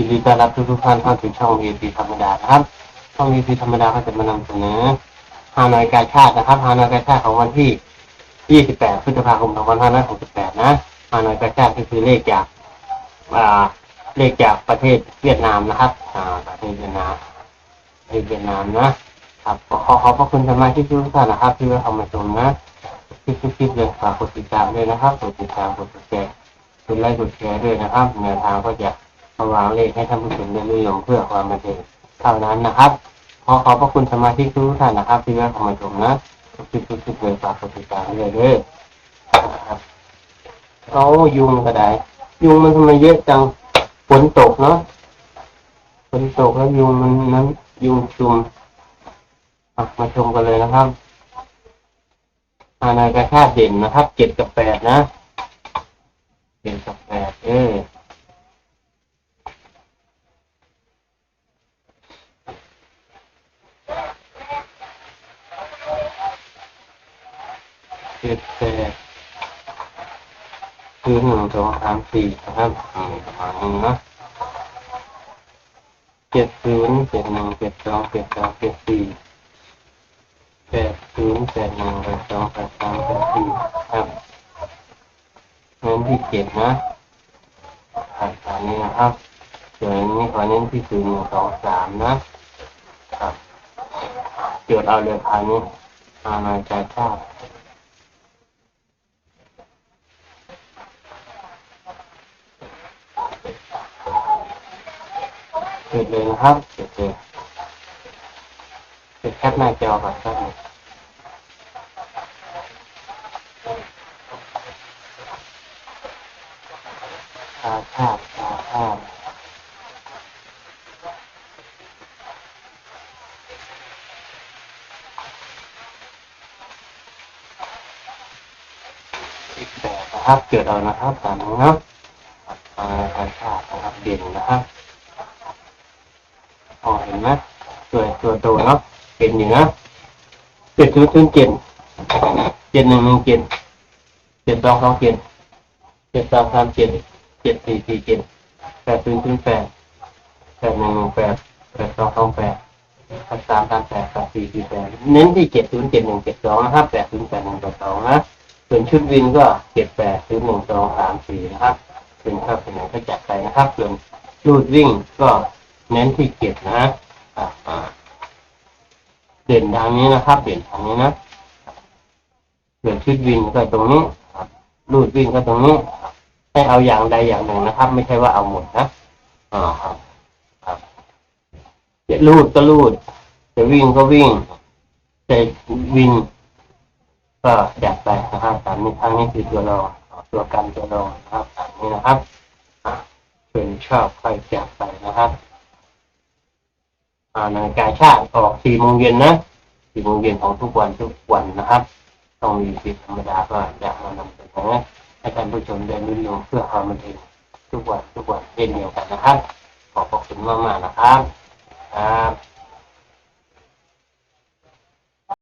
ยินดีต้อนรับทุกทุกท่านเข้าสู่ช่อง VIP ธรรมดานะครับ ช่อง VIP ธรรมดาก็จะมานำเสนอฮานอยการชาตินะครับฮานอยการชาติของวันที่ 28 พฤษภาคม 2568 นะฮานอยการชาติก็คือเลขจากอ่าเลขจากประเทศเวียดนามนะครับอ่าประเทศเวียดนามประเทศเวียดนามนะครับขอขอขอบพระคุณสมาชิกทุกท่านนะครับที่เข้ามาชมนะคลิปคลิปเลยฝากกดติดตามด้วยนะครับกดติดตามกดแชร์กดไลค์กดแชร์ด้วยนะครับแนวทางก็จะ มาวางเลขให้ท่านผู้ชมได้นิยมเพื่อความบันเทิงเท่านั้นนะครับ ขอขอบพระคุณสมาชิกทุกท่านนะครับที่เข้ามาชมนะคลิปคลิปเลยฝากกดติดตามด้วยเด้อนะครับเอายุงก็ได้ ยุงมันทำไมเยอะจังฝนตกเนาะฝนตกแล้วยุงมันนั้นยุงชุมมาชมกันเลยนะครับอานายกระชาติเด่นนะครับเจ็ดกับแปดนะเจ็ดกับแปดเออ เจ็ดแปดคือหนึ่งสองสามสี่นะครับอืมประมาณนี้นะเจ็ดศูนย์เจ็ดหนึ่งเจ็ดสองเจ็ดสามเจ็ดสี่แปดศูนย์แปดหนึ่งแปดสองแปดสามแปดสี่ครับเน้นที่เจ็ดนะอ่านอันนี้นะครับส่วนอันนี้ขอเน้นที่ศูนย์หนึ่งสองสามนะครับเกิดเอาเรือพันนี้อาณาจักรชาติ เกิดเลยนะครับเกิดเลยเกิดแคปหน้าจอก่อนครับชาชาติชาชาติอีกแบบนะครับเกิดเอานะครับตามนี้เนาะอ่าชาชาตินะครับเด่นนะครับ พอเห็นไหมตัวตัวโตเนาะเป็นอยู่นะเจ็ดศูนย์ศูนย์เจ็ดเจ็ดหนึ่งหนึ่งเจ็ดเจ็ดสองสองเจ็ดเจ็ดสามสามเจ็ดเจ็ดสี่สี่เจ็ดแปดศูนย์ศูนย์แปดแปดหนึ่งหนึ่งแปดแปดสองสองแปดแปดสามสามแปดแปดสี่สี่แปดเน้นที่เจ็ดศูนย์เจ็ดหนึ่งเจ็ดสองนะครับแปดศูนย์แปดหนึ่งแปดสองนะส่วนชุดวินก็เจ็ดแปดศูนย์หนึ่งสองสามสี่นะครับเป็นข้าวเป็นไหนก็จัดไปนะครับส่วนรูดวิ่งก็ เน้นที่เจ็ดนะอ่าอ่าเด่นทางนี้นะครับ เด่นทางนี้นะส่วนชุดวินก็ตรงนี้ครับรูดวิ่งก็ตรงนี้ให้เอาอย่างใดอย่างหนึ่งนะครับ ไม่ใช่ว่าเอาหมดนะอ่าครับครับจะลูดก็ลูดจะวิ่งก็วิ่งจะวิ่งก็อยากไปนะครับตามนี้ทางนี้คือตัวรองตัวกันตัวรองนะครับตามนี้นะครับอ่าเป็นชอบค่อยจับไปนะครับ งานาฬิกาชาติออกสี่โมงเย็นนะสี่โมงเย็นของทุกวันทุกวันนะครับต้องมีสิทธิธรรมดาก็จะมานำเสนอให้ท่านผู้ชมได้รู้เพื่อความบันเทิงทุกวันทุกวันเช่นเดียวกันนะครับ ขอบพระคุณมากๆนะครับครับ